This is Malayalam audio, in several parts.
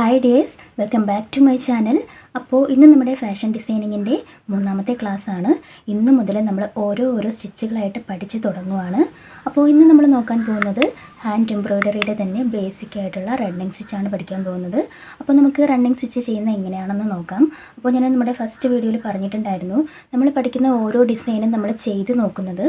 Hi dears welcome back to my channel അപ്പോൾ ഇന്ന് നമ്മുടെ ഫാഷൻ ഡിസൈനിങ്ങിന്റെ മൂന്നാമത്തെ ക്ലാസ് ആണ്. ഇന്ന് മുതൽ നമ്മൾ ഓരോ ഓരോ സ്റ്റിച്ചുകളായിട്ട് പഠിച്ച് തുടങ്ങുവാണ്. അപ്പോൾ ഇന്ന് നമ്മൾ നോക്കാൻ പോകുന്നത് ഹാൻഡ് എംബ്രോയ്ഡറിയുടെ തന്നെ ബേസിക് ആയിട്ടുള്ള റണ്ണിങ് സ്റ്റിച്ചാണ് പഠിക്കാൻ പോകുന്നത്. അപ്പോൾ നമുക്ക് റണ്ണിങ് സ്റ്റിച്ച് ചെയ്യുന്ന എങ്ങനെയാണെന്ന് നോക്കാം. അപ്പോൾ ഞാൻ നമ്മുടെ ഫസ്റ്റ് വീഡിയോയിൽ പറഞ്ഞിട്ടുണ്ടായിരുന്നു. നമ്മൾ പഠിക്കുന്ന ഓരോ ഡിസൈനും നമ്മൾ ചെയ്ത് നോക്കുന്നത്.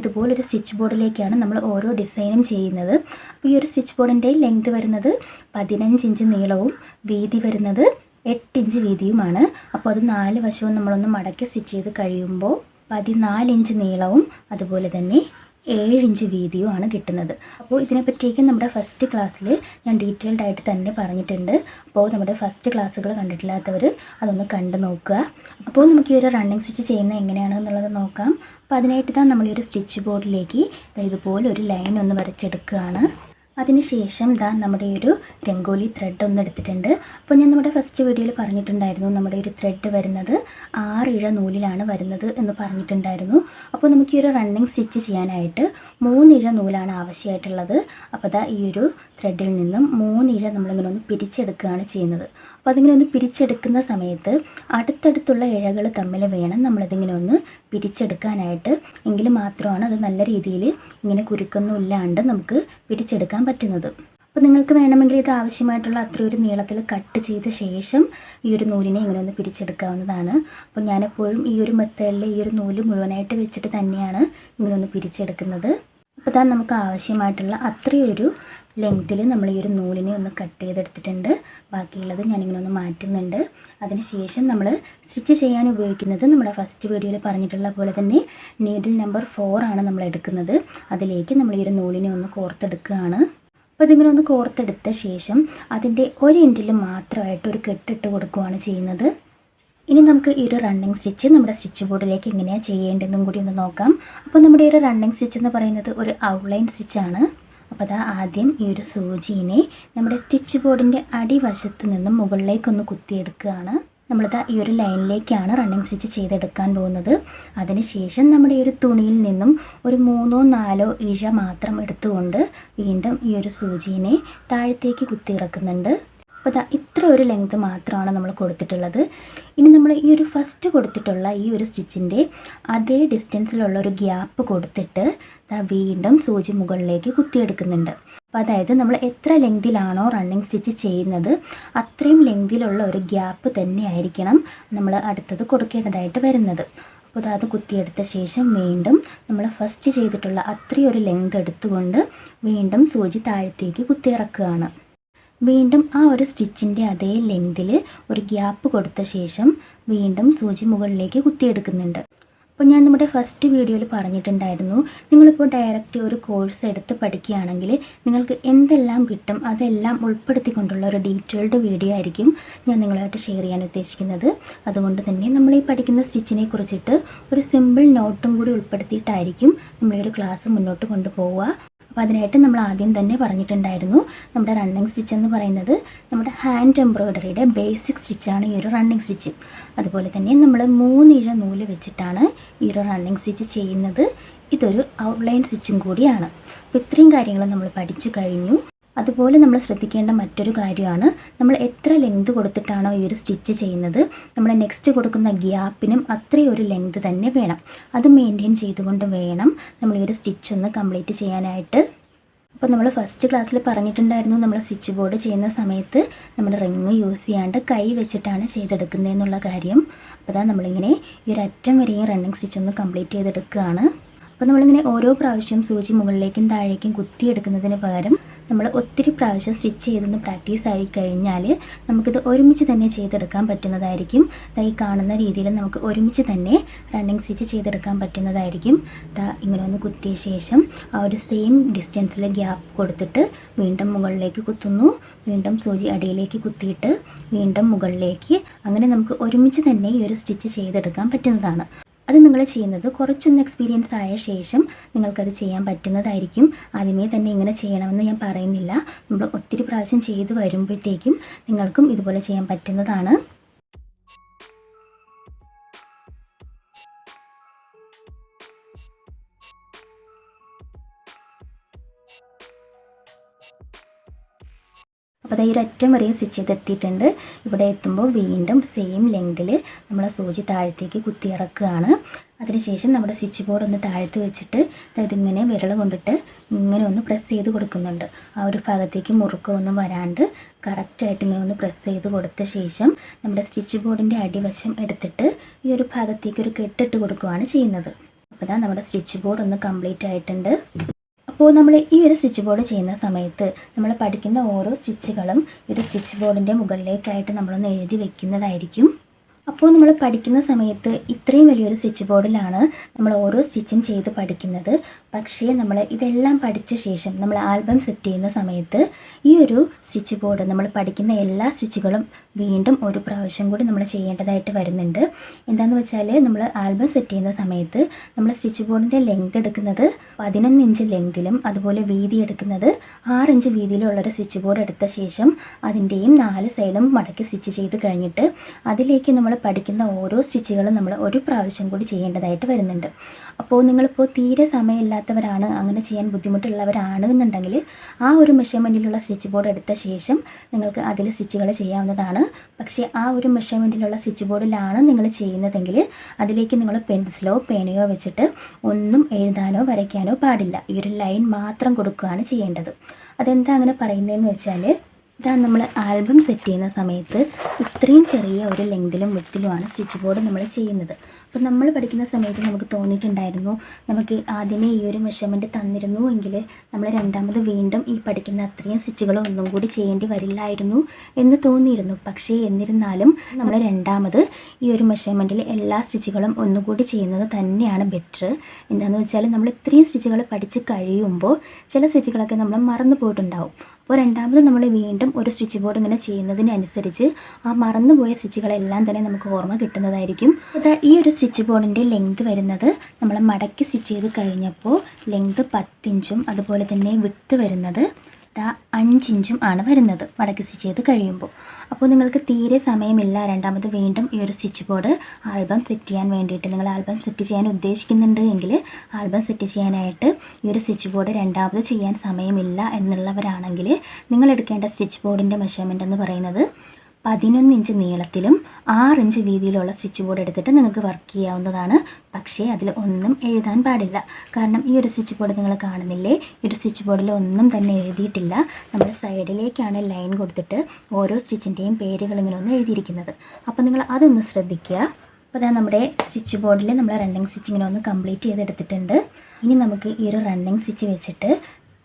ഇതുപോലൊരു സ്റ്റിച്ച് ബോർഡിലേക്കാണ് നമ്മൾ ഓരോ ഡിസൈനും ചെയ്യുന്നത്. അപ്പോൾ ഈ ഒരു സ്റ്റിച്ച് ബോർഡിന്റെ ലെങ്ത് വരുന്നത് പതിനഞ്ച് ഇഞ്ച് നീളവും വീതി വരുന്നത് എട്ട് ഇഞ്ച് വീതിയുമാണ്. അപ്പോൾ അത് നാല് വശവും നമ്മളൊന്ന് മടക്കി സ്റ്റിച്ച് ചെയ്ത് കഴിയുമ്പോൾ പതിനാല് ഇഞ്ച് നീളവും അതുപോലെ തന്നെ ഏഴ് ഇഞ്ച് വീതിയുമാണ് കിട്ടുന്നത്. അപ്പോൾ ഇതിനെപ്പറ്റിയൊക്കെ നമ്മുടെ ഫസ്റ്റ് ക്ലാസ്സിൽ ഞാൻ ഡീറ്റെയിൽഡ് ആയിട്ട് തന്നെ പറഞ്ഞിട്ടുണ്ട്. അപ്പോൾ നമ്മുടെ ഫസ്റ്റ് ക്ലാസ്സുകൾ കണ്ടിട്ടില്ലാത്തവർ അതൊന്ന് കണ്ടു നോക്കുക. അപ്പോൾ നമുക്ക് ഈ ഒരു റണ്ണിങ് സ്റ്റിച്ച് ചെയ്യുന്നത് എങ്ങനെയാണെന്നുള്ളത് നോക്കാം. അപ്പോൾ അതിനായിട്ട് തന്നെ നമ്മൾ ഈ ഒരു സ്റ്റിച്ച് ബോർഡിലേക്ക് ഇതുപോലെ ഒരു ലൈൻ ഒന്ന് വരച്ചെടുക്കുകയാണ്. അതിനുശേഷം ദാ നമ്മുടെ ഒരു രംഗോലി ത്രെഡ് ഒന്ന് എടുത്തിട്ടുണ്ട്. അപ്പോൾ ഞാൻ നമ്മുടെ ഫസ്റ്റ് വീഡിയോയിൽ പറഞ്ഞിട്ടുണ്ടായിരുന്നു നമ്മുടെ ഒരു ത്രെഡ് വരുന്നത് ആറ് ഇഴ നൂലിലാണ് വരുന്നത് എന്ന് പറഞ്ഞിട്ടുണ്ടായിരുന്നു. അപ്പോൾ നമുക്ക് ഈ ഒരു റണ്ണിങ് സ്റ്റിച്ച് ചെയ്യാനായിട്ട് മൂന്നിഴ നൂലാണ് ആവശ്യമായിട്ടുള്ളത്. അപ്പോൾ ദാ ഈ ഒരു ത്രെഡിൽ നിന്നും മൂന്നിഴ നമ്മളിങ്ങനെ ഒന്ന് പിരിച്ചെടുക്കുകയാണ് ചെയ്യുന്നത്. അപ്പോൾ അതിങ്ങനെ ഒന്ന് പിരിച്ചെടുക്കുന്ന സമയത്ത് അടുത്തടുത്തുള്ള ഇഴകൾ തമ്മിൽ വേണം നമ്മളതിങ്ങനെ ഒന്ന് പിരിച്ചെടുക്കാനായിട്ട്. എങ്കിൽ മാത്രമാണ് അത് നല്ല രീതിയിൽ ഇങ്ങനെ കുരുക്കൊന്നും ഇല്ലാണ്ട് നമുക്ക് പിരിച്ചെടുക്കാൻ പറ്റുന്നത്. അപ്പോൾ നിങ്ങൾക്ക് വേണമെങ്കിൽ ഇത് ആവശ്യമായിട്ടുള്ള അത്ര ഒരു നീളത്തിൽ കട്ട് ചെയ്ത ശേഷം ഈ ഒരു നൂലിനെ ഇങ്ങനെ ഒന്ന് പിരിച്ചെടുക്കാവുന്നതാണ്. അപ്പോൾ ഞാനെപ്പോഴും ഈ ഒരു മെത്തേഡിൽ ഈ ഒരു നൂൽ മുഴുവനായിട്ട് വെച്ചിട്ട് തന്നെയാണ് ഇങ്ങനെ ഒന്ന് പിരിച്ചെടുക്കുന്നത്. അപ്പോൾ താൻ നമുക്ക് ആവശ്യമായിട്ടുള്ള അത്രയും ഒരു ലെങ്ത്തിൽ നമ്മൾ ഈ ഒരു നൂലിനെ ഒന്ന് കട്ട് ചെയ്തെടുത്തിട്ടുണ്ട്. ബാക്കിയുള്ളത് ഞാനിങ്ങനെ ഒന്ന് മാറ്റുന്നുണ്ട്. അതിനുശേഷം നമ്മൾ സ്റ്റിച്ച് ചെയ്യാൻ ഉപയോഗിക്കുന്നത് നമ്മുടെ ഫസ്റ്റ് വീഡിയോയിൽ പറഞ്ഞിട്ടുള്ള പോലെ തന്നെ നീഡിൽ നമ്പർ ഫോർ ആണ് നമ്മൾ എടുക്കുന്നത്. അതിലേക്ക് നമ്മൾ ഈ ഒരു നൂലിനെ ഒന്ന് കോർത്തെടുക്കുകയാണ്. അപ്പോൾ ഇതിങ്ങനെ ഒന്ന് കോർത്തെടുത്ത ശേഷം അതിന്റെ ഒരു ഇഞ്ചിൽ മാത്രമായിട്ട് ഒരു കെട്ടിട്ട് കൊടുക്കുകയാണ് ചെയ്യുന്നത്. ഇനി നമുക്ക് ഈ ഒരു റണ്ണിങ് സ്റ്റിച്ച് നമ്മുടെ സ്റ്റിച്ച് ബോർഡിലേക്ക് എങ്ങനെയാണ് ചെയ്യേണ്ടതെന്നും കൂടി ഒന്ന് നോക്കാം. അപ്പോൾ നമ്മുടെ ഒരു റണ്ണിങ് സ്റ്റിച്ച് എന്ന് പറയുന്നത് ഒരു ഔട്ട്ലൈൻ സ്റ്റിച്ചാണ് അപ്പോൾ അതാ ആദ്യം ഈ ഒരു സൂചിനെ നമ്മുടെ സ്റ്റിച്ച് ബോർഡിന്റെ അടിവശത്ത് നിന്നും മുകളിലേക്കൊന്ന് കുത്തിയെടുക്കുകയാണ്. നമ്മളിതാ ഈ ഒരു ലൈനിലേക്കാണ് റണ്ണിങ് സ്റ്റിച്ച് ചെയ്തെടുക്കാൻ പോകുന്നത്. അതിനുശേഷം നമ്മുടെ ഈ ഒരു തുണിയിൽ നിന്നും ഒരു മൂന്നോ നാലോ ഇഴ മാത്രം എടുത്തുകൊണ്ട് വീണ്ടും ഈ ഒരു സൂചിനെ താഴത്തേക്ക് കുത്തിയിറക്കുന്നുണ്ട്. അപ്പോൾ അതാ ഇത്ര ഒരു ലെങ്ത് മാത്രമാണ് നമ്മൾ കൊടുത്തിട്ടുള്ളത്. ഇനി നമ്മൾ ഈ ഒരു ഫസ്റ്റ് കൊടുത്തിട്ടുള്ള ഈ ഒരു സ്റ്റിച്ചിന്റെ അതേ ഡിസ്റ്റൻസിലുള്ള ഒരു ഗ്യാപ്പ് കൊടുത്തിട്ട് ദാ വീണ്ടും സൂചി മുകളിലേക്ക് കുത്തിയെടുക്കുന്നുണ്ട്. അപ്പോൾ അതായത് നമ്മൾ എത്ര ലെങ്തിലാണോ റണ്ണിങ് സ്റ്റിച്ച് ചെയ്യുന്നത് അത്രയും ലെങ്തിലുള്ള ഒരു ഗ്യാപ്പ് തന്നെയായിരിക്കണം നമ്മൾ അടുത്തത് കൊടുക്കേണ്ടതായിട്ട് വരുന്നത്. അപ്പോൾ അത് കുത്തിയെടുത്ത ശേഷം വീണ്ടും നമ്മൾ ഫസ്റ്റ് ചെയ്തിട്ടുള്ള അത്രയും ഒരു ലെങ്ത് എടുത്തുകൊണ്ട് വീണ്ടും സൂചി താഴത്തേക്ക് കുത്തിയിറക്കുകയാണ്. വീണ്ടും ആ ഒരു സ്റ്റിച്ചിന്റെ അതേ ലെങ്തിൽ ഒരു ഗ്യാപ്പ് കൊടുത്ത ശേഷം വീണ്ടും സൂചി മുകളിലേക്ക് കുത്തിയെടുക്കുന്നുണ്ട്. അപ്പോൾ ഞാൻ നമ്മുടെ ഫസ്റ്റ് വീഡിയോയിൽ പറഞ്ഞിട്ടുണ്ടായിരുന്നു നിങ്ങളിപ്പോൾ ഡയറക്റ്റ് ഒരു കോഴ്സ് എടുത്ത് പഠിക്കുകയാണെങ്കിൽ നിങ്ങൾക്ക് എന്തെല്ലാം കിട്ടും അതെല്ലാം ഉൾപ്പെടുത്തിക്കൊണ്ടുള്ള ഒരു ഡീറ്റെയിൽഡ് വീഡിയോ ആയിരിക്കും ഞാൻ നിങ്ങളായിട്ട് ഷെയർ ചെയ്യാൻ ഉദ്ദേശിക്കുന്നത്. അതുകൊണ്ട് തന്നെ നമ്മൾ ഈ പഠിക്കുന്ന സ്റ്റിച്ചിനെ കുറിച്ചിട്ട് ഒരു സിമ്പിൾ നോട്ടും കൂടി ഉൾപ്പെടുത്തിയിട്ടായിരിക്കും നമ്മളീ ഒരു ക്ലാസ് മുന്നോട്ട് കൊണ്ടുപോവുക. അപ്പോൾ അതിനായിട്ട് നമ്മൾ ആദ്യം തന്നെ പറഞ്ഞിട്ടുണ്ടായിരുന്നു നമ്മുടെ റണ്ണിങ് സ്റ്റിച്ച് എന്ന് പറയുന്നത് നമ്മുടെ ഹാൻഡ് എംബ്രോയ്ഡറിയുടെ ബേസിക് സ്റ്റിച്ചാണ് ഈ ഒരു റണ്ണിങ് സ്റ്റിച്ച് അതുപോലെ തന്നെ നമ്മൾ മൂന്നിഴ നൂൽ വെച്ചിട്ടാണ് ഈ ഒരു റണ്ണിങ് സ്റ്റിച്ച് ചെയ്യുന്നത്. ഇതൊരു ഔട്ട്ലൈൻ സ്റ്റിച്ചും കൂടിയാണ്. അപ്പോൾ ഇത്രയും കാര്യങ്ങൾ നമ്മൾ പഠിച്ചു കഴിഞ്ഞു. അതുപോലെ നമ്മൾ ശ്രദ്ധിക്കേണ്ട മറ്റൊരു കാര്യമാണ് നമ്മൾ എത്ര ലെങ്ത് കൊടുത്തിട്ടാണോ ഈ ഒരു സ്റ്റിച്ച് ചെയ്യുന്നത്. നമ്മൾ നെക്സ്റ്റ് കൊടുക്കുന്ന ഗ്യാപ്പിനും അത്രയും ഒരു ലെങ്ത് തന്നെ വേണം. അത് മെയിന്റെയിൻ ചെയ്തുകൊണ്ട് വേണം നമ്മൾ ഈ ഒരു സ്റ്റിച്ച് ഒന്ന് കംപ്ലീറ്റ് ചെയ്യാനായിട്ട്. അപ്പോൾ നമ്മൾ ഫസ്റ്റ് ക്ലാസ്സിൽ പറഞ്ഞിട്ടുണ്ടായിരുന്നു നമ്മൾ സ്റ്റിച്ച് ബോർഡ് ചെയ്യുന്ന സമയത്ത് നമ്മൾ റിങ് യൂസ് ചെയ്യാണ്ട് കൈ വെച്ചിട്ടാണ് ചെയ്തെടുക്കുന്നതെന്നുള്ള കാര്യം. അപ്പോൾ അതാ നമ്മളിങ്ങനെ ഈ ഒരു അറ്റം വരെയും റണ്ണിങ് സ്റ്റിച്ച് ഒന്ന് കംപ്ലീറ്റ് ചെയ്തെടുക്കുകയാണ്. അപ്പോൾ നമ്മളിങ്ങനെ ഓരോ പ്രാവശ്യം സൂചി മുകളിലേക്കും താഴേക്കും കുത്തിയെടുക്കുന്നതിന് പകരം നമ്മൾ ഒത്തിരി പ്രാവശ്യം സ്റ്റിച്ച് ചെയ്തൊന്ന് പ്രാക്ടീസ് ആയി കഴിഞ്ഞാൽ നമുക്കിത് ഒരുമിച്ച് തന്നെ ചെയ്തെടുക്കാൻ പറ്റുന്നതായിരിക്കും. ഈ കാണുന്ന രീതിയിൽ നമുക്ക് ഒരുമിച്ച് തന്നെ റണ്ണിങ് സ്റ്റിച്ച് ചെയ്തെടുക്കാൻ പറ്റുന്നതായിരിക്കും. ഇങ്ങനെ ഒന്ന് കുത്തിയ ശേഷം ആ ഒരു സെയിം ഡിസ്റ്റൻസിൽ ഗ്യാപ്പ് കൊടുത്തിട്ട് വീണ്ടും മുകളിലേക്ക് കുത്തുന്നു. വീണ്ടും സൂചി അടിയിലേക്ക് കുത്തിയിട്ട് വീണ്ടും മുകളിലേക്ക്. അങ്ങനെ നമുക്ക് ഒരുമിച്ച് തന്നെ ഈ ഒരു സ്റ്റിച്ച് ചെയ്തെടുക്കാൻ പറ്റുന്നതാണ്. അത് നിങ്ങൾ ചെയ്യുന്നത് കുറച്ചൊന്ന് എക്സ്പീരിയൻസ് ആയ ശേഷം നിങ്ങൾക്കത് ചെയ്യാൻ പറ്റുന്നതായിരിക്കും. ആദ്യമേ തന്നെ ഇങ്ങനെ ചെയ്യണമെന്ന് ഞാൻ പറയുന്നില്ല. നമ്മൾ ഒത്തിരി പ്രാവശ്യം ചെയ്ത് വരുമ്പോഴത്തേക്കും നിങ്ങൾക്കും ഇതുപോലെ ചെയ്യാൻ പറ്റുന്നതാണ്. അപ്പോൾ അതായത് ഒരു അറ്റം വരെ സ്റ്റിച്ച് ചെയ്ത് എത്തിയിട്ടുണ്ട് ഇവിടെ എത്തുമ്പോൾ വീണ്ടും സെയിം ലെങ്തിൽ നമ്മൾ സൂചി താഴത്തേക്ക് കുത്തിയിറക്കുകയാണ്. അതിനുശേഷം നമ്മുടെ സ്റ്റിച്ച് ബോർഡ് ഒന്ന് താഴ്ത്തി വെച്ചിട്ട് അതായത് ഇങ്ങനെ വിരൽ കൊണ്ടിട്ട് ഇങ്ങനെ ഒന്ന് പ്രസ് ചെയ്ത് കൊടുക്കുന്നുണ്ട്. ആ ഒരു ഭാഗത്തേക്ക് മുറുക്കമൊന്നും വരാണ്ട് കറക്റ്റായിട്ട് ഇങ്ങനെ ഒന്ന് പ്രസ് ചെയ്ത് കൊടുത്ത ശേഷം നമ്മുടെ സ്റ്റിച്ച് ബോർഡിന്റെ അടിവശം എടുത്തിട്ട് ഈ ഒരു ഭാഗത്തേക്ക് ഒരു കെട്ടിട്ട് കൊടുക്കുകയാണ് ചെയ്യുന്നത്. അപ്പോൾ നമ്മുടെ സ്റ്റിച്ച് ബോർഡ് ഒന്ന് കംപ്ലീറ്റ് ആയിട്ടുണ്ട്. അപ്പോൾ നമ്മൾ ഈ ഒരു സ്റ്റിച്ച് ബോർഡ് ചെയ്യുന്ന സമയത്ത് നമ്മൾ പഠിക്കുന്ന ഓരോ സ്റ്റിച്ചുകളും ഒരു സ്റ്റിച്ച് ബോർഡിന്റെ മുകളിലേക്കായിട്ട് നമ്മളൊന്ന് എഴുതി വെക്കുന്നതായിരിക്കും. അപ്പോൾ നമ്മൾ പഠിക്കുന്ന സമയത്ത് ഇത്രയും വലിയൊരു സ്റ്റിച്ച് ബോർഡിലാണ് നമ്മൾ ഓരോ സ്റ്റിച്ചും ചെയ്ത് പഠിക്കുന്നത്. പക്ഷേ നമ്മൾ ഇതെല്ലാം പഠിച്ച ശേഷം നമ്മൾ ആൽബം സെറ്റ് ചെയ്യുന്ന സമയത്ത് ഈ ഒരു സ്റ്റിച്ച് ബോർഡ് നമ്മൾ പഠിക്കുന്ന എല്ലാ സ്റ്റിച്ചുകളും വീണ്ടും ഒരു പ്രാവശ്യം കൂടി നമ്മൾ ചെയ്യേണ്ടതായിട്ട് വരുന്നുണ്ട്. എന്താണെന്ന് വെച്ചാൽ നമ്മൾ ആൽബം സെറ്റ് ചെയ്യുന്ന സമയത്ത് നമ്മൾ സ്റ്റിച്ച് ബോർഡിന്റെ ലെങ്ത് എടുക്കുന്നത് പതിനൊന്ന് ഇഞ്ച് ലെങ്തിലും അതുപോലെ വീതി എടുക്കുന്നത് ആറ് ഇഞ്ച് വീതിയിലുള്ളൊരു സ്റ്റിച്ച് ബോർഡ് എടുത്ത ശേഷം അതിന്റെയും നാല് സൈഡും മടക്കി സ്റ്റിച്ച് ചെയ്ത് കഴിഞ്ഞിട്ട് അതിലേക്ക് നമ്മൾ പഠിക്കുന്ന ഓരോ സ്റ്റിച്ചുകളും നമ്മൾ ഒരു പ്രാവശ്യം കൂടി ചെയ്യേണ്ടതായിട്ട് വരുന്നുണ്ട്. അപ്പോൾ നിങ്ങളിപ്പോൾ തീരെ സമയമില്ലാത്തവരാണ് അങ്ങനെ ചെയ്യാൻ ബുദ്ധിമുട്ടുള്ളവരാണ് എന്നുണ്ടെങ്കിൽ ആ ഒരു മെഷർമെന്റിലുള്ള സ്റ്റിച്ച് ബോർഡ് എടുത്ത ശേഷം നിങ്ങൾക്ക് അതിൽ സ്റ്റിച്ചുകൾ ചെയ്യാവുന്നതാണ്. പക്ഷേ ആ ഒരു മെഷർമെന്റിലുള്ള സ്വിച്ച് ബോർഡിലാണ് നിങ്ങൾ ചെയ്യുന്നതെങ്കിൽ അതിലേക്ക് നിങ്ങൾ പെൻസിലോ പേനയോ വെച്ചിട്ട് ഒന്നും എഴുതാനോ വരയ്ക്കാനോ പാടില്ല. ഈ ഒരു ലൈൻ മാത്രം കൊടുക്കുകയാണ് ചെയ്യേണ്ടത്. അതെന്താ അങ്ങനെ പറയുന്നതെന്ന് വെച്ചാൽ ഇതാ നമ്മൾ ആൽബം സെറ്റ് ചെയ്യുന്ന സമയത്ത് ഇത്രയും ചെറിയ ഒരു ലെങ്തിലും വിത്തിലുമാണ് സ്വിച്ച് ബോർഡ് നമ്മൾ ചെയ്യുന്നത്. അപ്പോൾ നമ്മൾ പഠിക്കുന്ന സമയത്ത് നമുക്ക് തോന്നിയിട്ടുണ്ടായിരുന്നു നമുക്ക് ആദ്യമേ ഈ ഒരു മെഷർമെന്റ് തന്നിരുന്നു എങ്കിൽ നമ്മൾ രണ്ടാമത് വീണ്ടും ഈ പഠിക്കുന്ന അത്രയും സ്റ്റിച്ചുകൾ ഒന്നും കൂടി ചെയ്യേണ്ടി വരില്ലായിരുന്നു എന്ന് തോന്നിയിരുന്നു. പക്ഷേ എന്നിരുന്നാലും നമ്മൾ രണ്ടാമത് ഈ ഒരു മെഷർമെന്റിൽ എല്ലാ സ്റ്റിച്ചുകളും ഒന്നുകൂടി ചെയ്യുന്നത് തന്നെയാണ് ബെറ്റർ എന്താണെന്ന് വെച്ചാൽ നമ്മൾ ഇത്രയും സ്റ്റിച്ചുകൾ പഠിച്ച് കഴിയുമ്പോൾ ചില സ്റ്റിച്ചുകളൊക്കെ നമ്മൾ മറന്നു പോയിട്ടുണ്ടാവും. അപ്പോൾ രണ്ടാമത് നമ്മൾ വീണ്ടും ഒരു സ്റ്റിച്ച് ബോർഡ് ഇങ്ങനെ ചെയ്യുന്നതിനനുസരിച്ച് ആ മറന്നുപോയ സ്റ്റിച്ചുകളെല്ലാം തന്നെ നമുക്ക് ഓർമ്മ കിട്ടുന്നതായിരിക്കും. അത് ഈ ഒരു സ്റ്റിച്ച് ബോർഡിന്റെ ലെങ്ത് വരുന്നത് നമ്മൾ മടക്കി സ്റ്റിച്ച് ചെയ്ത് കഴിഞ്ഞപ്പോൾ ലെങ്ത് പത്തിഞ്ചും അതുപോലെ തന്നെ വിട്ട് വരുന്നത് ദാ അഞ്ചിഞ്ചും ആണ് വരുന്നത്. വടക്ക് സ്റ്റിച്ച് ചെയ്ത് കഴിയുമ്പോൾ. അപ്പോൾ നിങ്ങൾക്ക് തീരെ സമയമില്ല. രണ്ടാമത് വീണ്ടും ഈ ഒരു സ്റ്റിച്ച് ബോർഡ് ആൽബം സെറ്റ് ചെയ്യാൻ വേണ്ടിയിട്ട് നിങ്ങൾ ആൽബം സെറ്റ് ചെയ്യാൻ ഉദ്ദേശിക്കുന്നുണ്ട് എങ്കിൽ ആൽബം സെറ്റ് ചെയ്യാനായിട്ട് ഈ ഒരു സ്റ്റിച്ച് ബോർഡ് രണ്ടാമത് ചെയ്യാൻ സമയമില്ല എന്നുള്ളവരാണെങ്കിൽ നിങ്ങൾ എടുക്കേണ്ട സ്റ്റിച്ച് ബോർഡിന്റെ മെഷർമെന്റ് എന്ന് പറയുന്നത് പതിനൊന്ന് ഇഞ്ച് നീളത്തിലും ആറ് ഇഞ്ച് വീതിയിലുള്ള സ്റ്റിച്ച് ബോർഡ് എടുത്തിട്ട് നിങ്ങൾക്ക് വർക്ക് ചെയ്യാവുന്നതാണ്. പക്ഷേ അതിൽ ഒന്നും എഴുതാൻ പാടില്ല. കാരണം ഈ ഒരു സ്റ്റിച്ച് ബോർഡ് നിങ്ങൾ കാണുന്നില്ലേ? ഈ ഒരു സ്റ്റിച്ച് ബോർഡിൽ ഒന്നും തന്നെ എഴുതിയിട്ടില്ല. നമ്മൾ സൈഡിലേക്കാണ് ലൈൻ കൊടുത്തിട്ട് ഓരോ സ്റ്റിച്ചിന്റെയും പേരുകൾ ഇങ്ങനെ ഒന്ന് എഴുതിയിരിക്കുന്നത്. അപ്പോൾ നിങ്ങൾ അതൊന്ന് ശ്രദ്ധിക്കുക. അപ്പോൾ അതാ നമ്മുടെ സ്റ്റിച്ച് ബോർഡിൽ നമ്മൾ റണ്ണിങ് സ്റ്റിച്ച് ഇങ്ങനെ ഒന്ന് കംപ്ലീറ്റ് ചെയ്തെടുത്തിട്ടുണ്ട്. ഇനി നമുക്ക് ഈ ഒരു റണ്ണിങ് സ്റ്റിച്ച് വെച്ചിട്ട്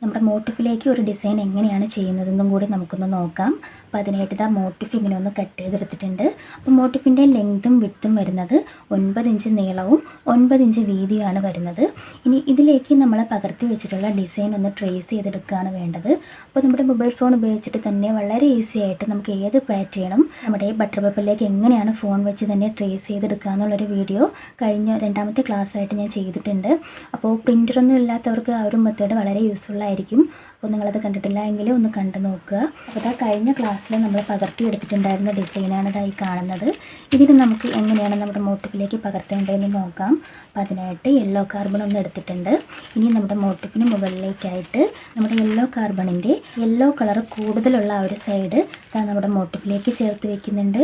നമ്മുടെ മോട്ടിഫിലേക്ക് ഒരു ഡിസൈൻ എങ്ങനെയാണ് ചെയ്യുന്നതെന്നും കൂടി നമുക്കൊന്ന് നോക്കാം. അപ്പോൾ അതിനായിട്ട് ഇതാ മോട്ടിഫ് ഇങ്ങനെ ഒന്ന് കട്ട് ചെയ്തെടുത്തിട്ടുണ്ട്. അപ്പോൾ മോട്ടിഫിന്റെ ലെങ്ത്തും വിട്ടും വരുന്നത് ഒൻപത് ഇഞ്ച് നീളവും ഒൻപത് ഇഞ്ച് വീതിയുമാണ് വരുന്നത്. ഇനി ഇതിലേക്ക് നമ്മൾ പകർത്തി വെച്ചിട്ടുള്ള ഡിസൈൻ ഒന്ന് ട്രേസ് ചെയ്തെടുക്കുകയാണ് വേണ്ടത്. അപ്പോൾ നമ്മുടെ മൊബൈൽ ഫോൺ ഉപയോഗിച്ചിട്ട് തന്നെ വളരെ ഈസി ആയിട്ട് നമുക്ക് ഏത് പാറ്റേണും നമ്മുടെ ബട്ടർ പേപ്പറിലേക്ക് എങ്ങനെയാണ് ഫോൺ വെച്ച് തന്നെ ട്രേസ് ചെയ്തെടുക്കുക എന്നുള്ളൊരു വീഡിയോ കഴിഞ്ഞ രണ്ടാമത്തെ ക്ലാസ് ആയിട്ട് ഞാൻ ചെയ്തിട്ടുണ്ട്. അപ്പോൾ പ്രിന്ററൊന്നും ഇല്ലാത്തവർക്ക് ആ ഒരു മെത്തേഡ് വളരെ യൂസ്ഫുൾ ആയിരിക്കും. അപ്പോൾ നിങ്ങളത് കണ്ടിട്ടില്ല എങ്കിൽ ഒന്ന് കണ്ടു നോക്കുക. അപ്പോൾ ഇതാ കഴിഞ്ഞ ക്ലാസ്സിൽ നമ്മൾ പകർത്തി എടുത്തിട്ടുണ്ടായിരുന്ന ഡിസൈനാണ് ഇതായി കാണുന്നത്. ഇതിന് നമുക്ക് എങ്ങനെയാണ് നമ്മുടെ മോട്ടിഫിലേക്ക് പകർത്തേണ്ടതെന്ന് നോക്കാം. അപ്പോൾ അതിനായിട്ട് യെല്ലോ കാർബൺ ഒന്ന് എടുത്തിട്ടുണ്ട്. ഇനി നമ്മുടെ മോട്ടിഫിന് മുകളിലേക്കായിട്ട് നമ്മുടെ യെല്ലോ കാർബണിന്റെ യെല്ലോ കളർ കൂടുതലുള്ള ആ ഒരു സൈഡ് ഇതാ നമ്മുടെ മോട്ടിഫിലേക്ക് ചേർത്ത് വെക്കുന്നുണ്ട്.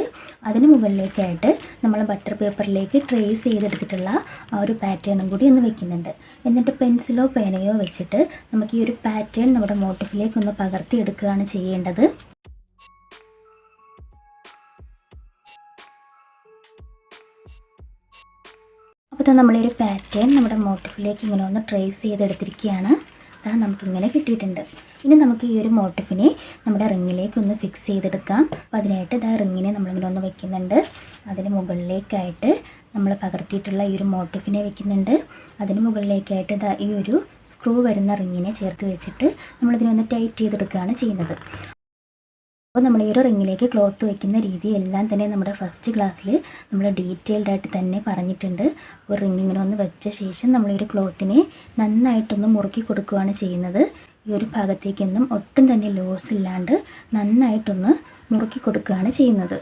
അതിന് മുകളിലേക്കായിട്ട് നമ്മൾ ബട്ടർ പേപ്പറിലേക്ക് ട്രേസ് ചെയ്തെടുത്തിട്ടുള്ള ആ ഒരു പാറ്റേണും കൂടി ഒന്ന് വെക്കുന്നുണ്ട്. എന്നിട്ട് പെൻസിലോ പേനയോ വെച്ചിട്ട് നമുക്ക് ഈ ഒരു പാറ്റേൺ നമ്മുടെ മോട്ടിഫിലേക്ക് ഒന്ന് പകർത്തിയെടുക്കുകയാണ് ചെയ്യേണ്ടത്. അപ്പോൾ ഒരു പാറ്റേൺ നമ്മുടെ മോട്ടിഫിലേക്ക് ഇങ്ങനെ ഒന്ന് ട്രേസ് ചെയ്തെടുത്തിരിക്കുകയാണ്. അതാ നമുക്കിങ്ങനെ കിട്ടിയിട്ടുണ്ട്. ഇനി നമുക്ക് ഈ ഒരു മോട്ടിഫിനെ നമ്മുടെ റിങ്ങിലേക്ക് ഒന്ന് ഫിക്സ് ചെയ്തെടുക്കാം. അപ്പോൾ അതിനായിട്ട് ഇതാ റിങ്ങിനെ നമ്മളിങ്ങനെ ഒന്ന് വയ്ക്കുന്നുണ്ട്. അതിന് മുകളിലേക്കായിട്ട് നമ്മൾ പകർത്തിയിട്ടുള്ള ഈ ഒരു മോട്ടിഫിനെ വെക്കുന്നുണ്ട്. അതിന് മുകളിലേക്കായിട്ട് ഈ ഒരു സ്ക്രൂ വരുന്ന റിങ്ങിനെ ചേർത്ത് വെച്ചിട്ട് നമ്മളിതിനൊന്ന് ടൈറ്റ് ചെയ്തെടുക്കുകയാണ് ചെയ്യുന്നത്. അപ്പോൾ നമ്മൾ ഈ ഒരു റിങ്ങിലേക്ക് ക്ലോത്ത് വെക്കുന്ന രീതി എല്ലാം തന്നെ നമ്മുടെ ഫസ്റ്റ് ക്ലാസ്സിൽ നമ്മൾ ഡീറ്റെയിൽഡ് ആയിട്ട് തന്നെ പറഞ്ഞിട്ടുണ്ട്. ഒരു റിങ് ഇങ്ങനെ ഒന്ന് വെച്ച ശേഷം നമ്മൾ ഈ ഒരു ക്ലോത്തിനെ നന്നായിട്ടൊന്ന് മുറുക്കി കൊടുക്കുകയാണ് ചെയ്യുന്നത്. ഈ ഒരു ഭാഗത്തേക്കൊന്നും ഒട്ടും തന്നെ ലോസ് ഇല്ലാണ്ട് നന്നായിട്ടൊന്ന് മുറുക്കി കൊടുക്കുകയാണ് ചെയ്യുന്നത്.